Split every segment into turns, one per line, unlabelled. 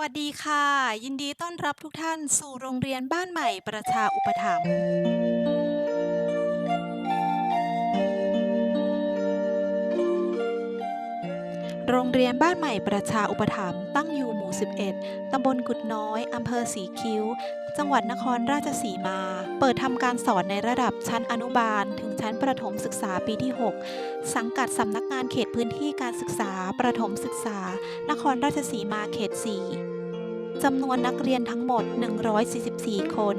วัสดีค่ะ ยินดีต้อนรับทุกท่านสู่โรงเรียนบ้านใหม่ประชาอุปถัมภ์โรงเรียนบ้านใหม่ประชาอุปถัมภ์ตั้งอยู่หมู่ 11 ตำบลกุดน้อย อำเภอสีคิ้ว จังหวัดนครราชสีมา เปิดทำการสอนในระดับชั้นอนุบาล ถึงชั้นประถมศึกษาปีที่ 6 สังกัดสำนักงานเขตพื้นที่การศึกษา ประถมศึกษา นครราชสีมาเขต 4 จำนวนนักเรียนทั้งหมด 144 คน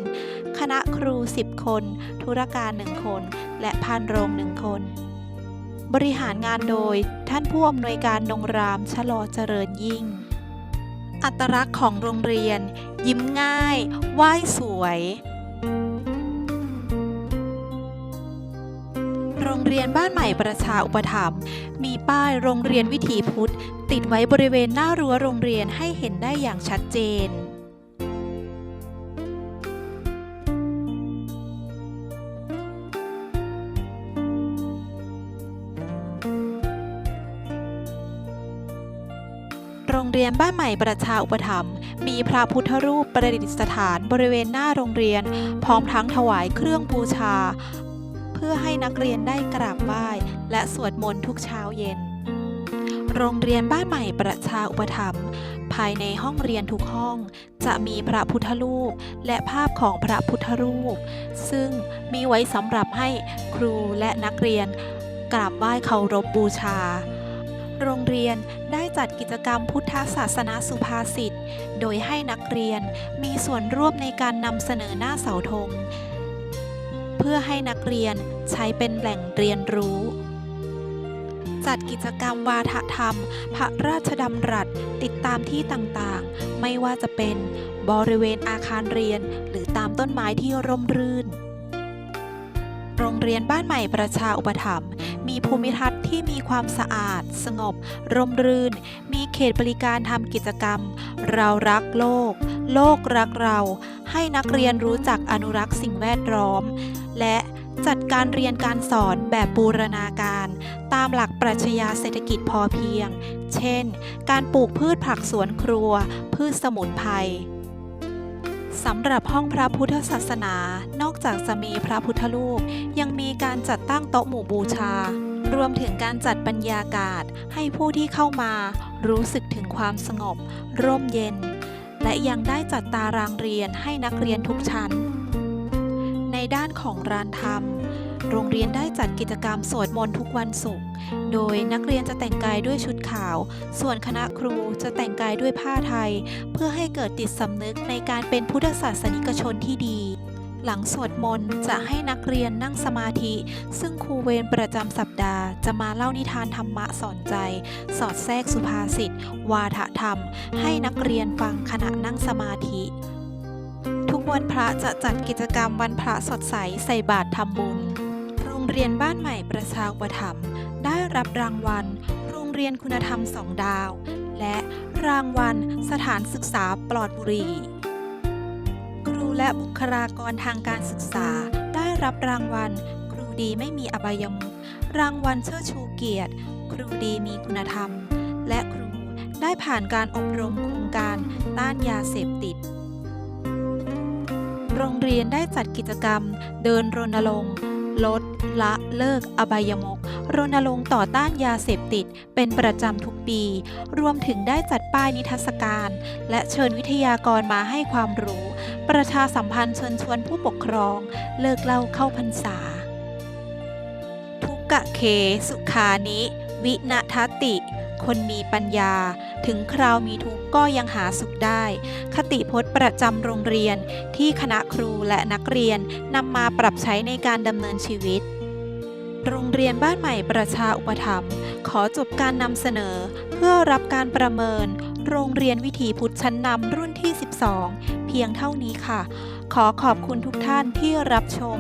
คณะครู 10 คน ธุรการ 1 คน และพานโรง 1 คน บริหารงานโดยท่านผู้อำนวยการนงรามชะลอเจริญยิ่ง อัตลักษณ์ของโรงเรียน ยิ้มง่าย ไหว้สวย รงเรียนบ้านใหม่ประชาอุปถัมภ์มีป้ายโรงเรียนวิถีพุทธ ติดไว้บริเวณหน้ารั้วโรงเรียนให้เห็นได้อย่างชัดเจนโรงเรียนบ้านใหม่ประชาอุปถัมภ์มีพระพุทธรูปประดิษฐานบริเวณหน้าโรงเรียน พร้อมทั้งถวายเครื่องบูชา พื่อให้นักเรียนได้กราบไหว้ และสวดมนต์ทุกเช้าเย็น โรงเรียนบ้านใหม่ประชาอุปถัมภ์ภายในห้องเรียนทุกห้อง จะมีพระพุทธรูป และภาพของพระพุทธรูป ซึ่งมีไว้สำหรับให้ครูและนักเรียนกราบไหว้เคารพบูชา โรงเรียนได้จัดกิจกรรมพุทธศาสนาสุภาษิต โดยให้นักเรียนมีส่วนร่วมในการนำเสนอหน้าเสาธง เพื่อให้นักเรียน ใช้เป็นแหล่งเรียนรู้ จัดกิจกรรมวาทธรรม พระราชดำรัสติดตามที่ต่างๆ ไม่ว่าจะเป็นบริเวณอาคารเรียน หรือตามต้นไม้ที่ร่มรื่น โรงเรียนบ้านใหม่ประชาอุปถัมภ์มีภูมิทัศน์ที่มีความสะอาด สงบ ร่มรื่น มีเขตบริการทำกิจกรรม เรารักโลก โลกรักเรา ให้นักเรียนรู้จักอนุรักษ์สิ่งแวดล้อม และ จัดการเรียนการสอนแบบบูรณาการ ตามหลักปรัชญาเศรษฐกิจพอเพียง เช่น การปลูกพืชผักสวนครัว พืชสมุนไพรสำหรับห้องพระพุทธศาสนา นอกจากจะมีพระพุทธรูป ยังมีการจัดตั้งโต๊ะหมู่บูชา รวมถึงการจัดบรรยากาศ ให้ผู้ที่เข้ามารู้สึกถึงความสงบ ร่มเย็น และยังได้จัดตารางเรียนให้นักเรียนทุกชั้น ด้านของรานธรรม โรงเรียนได้จัดกิจกรรมสวดมนต์ทุกวันศุกร์ โดยนักเรียนจะแต่งกายด้วยชุดขาว ส่วนคณะครูจะแต่งกายด้วยผ้าไทย เพื่อให้เกิดจิตสำนึกในการเป็นพุทธศาสนิกชนที่ดีหลังสวดมนต์จะให้นักเรียนนั่งสมาธิ ซึ่งครูเวรประจำสัปดาห์ จะมาเล่านิทานธรรมะสอนใจ สอดแทรกสุภาษิต วาทธรรม ให้นักเรียนฟังขณะนั่งสมาธิ วันพระจะจัดกิจกรรมวันพระสดใสใส่บาตรทำบุญ โรงเรียนบ้านใหม่ประชาอุปถัมภ์ได้รับรางวัล โรงเรียนคุณธรรมสองดาว และรางวัลสถานศึกษาปลอดบุหรี่ ครูและบุคลากรทางการศึกษาได้รับรางวัล ครูดีไม่มีอบายมุขรางวัลเชิดชูเกียรติ ครูดีมีคุณธรรม และครูได้ผ่านการอบรมโครงการต้านยาเสพติด โรงเรียนได้จัดกิจกรรม เดินรณรงค์ลด ละเลิก อบายมุขรณรงค์ต่อต้านยาเสพติด เป็นประจำทุกปี รวมถึงได้จัดป้ายนิทรรศการ และเชิญวิทยากรมาให้ความรู้ ประชาสัมพันธ์เชิญชวนผู้ปกครอง เลิกเล่าเข้าพรรษา ทุกกะเค สุขานิ วินทัติ คนมีปัญญา ถึงคราวมีทุกข์ก็ยังหาสุขได้ คติพจน์ประจำโรงเรียนที่คณะครูและนักเรียนนำมาปรับใช้ในการดำเนินชีวิต โรงเรียนบ้านใหม่ประชาอุปถัมภ์ขอจบการนำเสนอ เพื่อรับการประเมิน โรงเรียนวิถีพุทธชั้นนำรุ่นที่ 12 เพียงเท่านี้ค่ะ ขอขอบคุณทุกท่านที่รับชม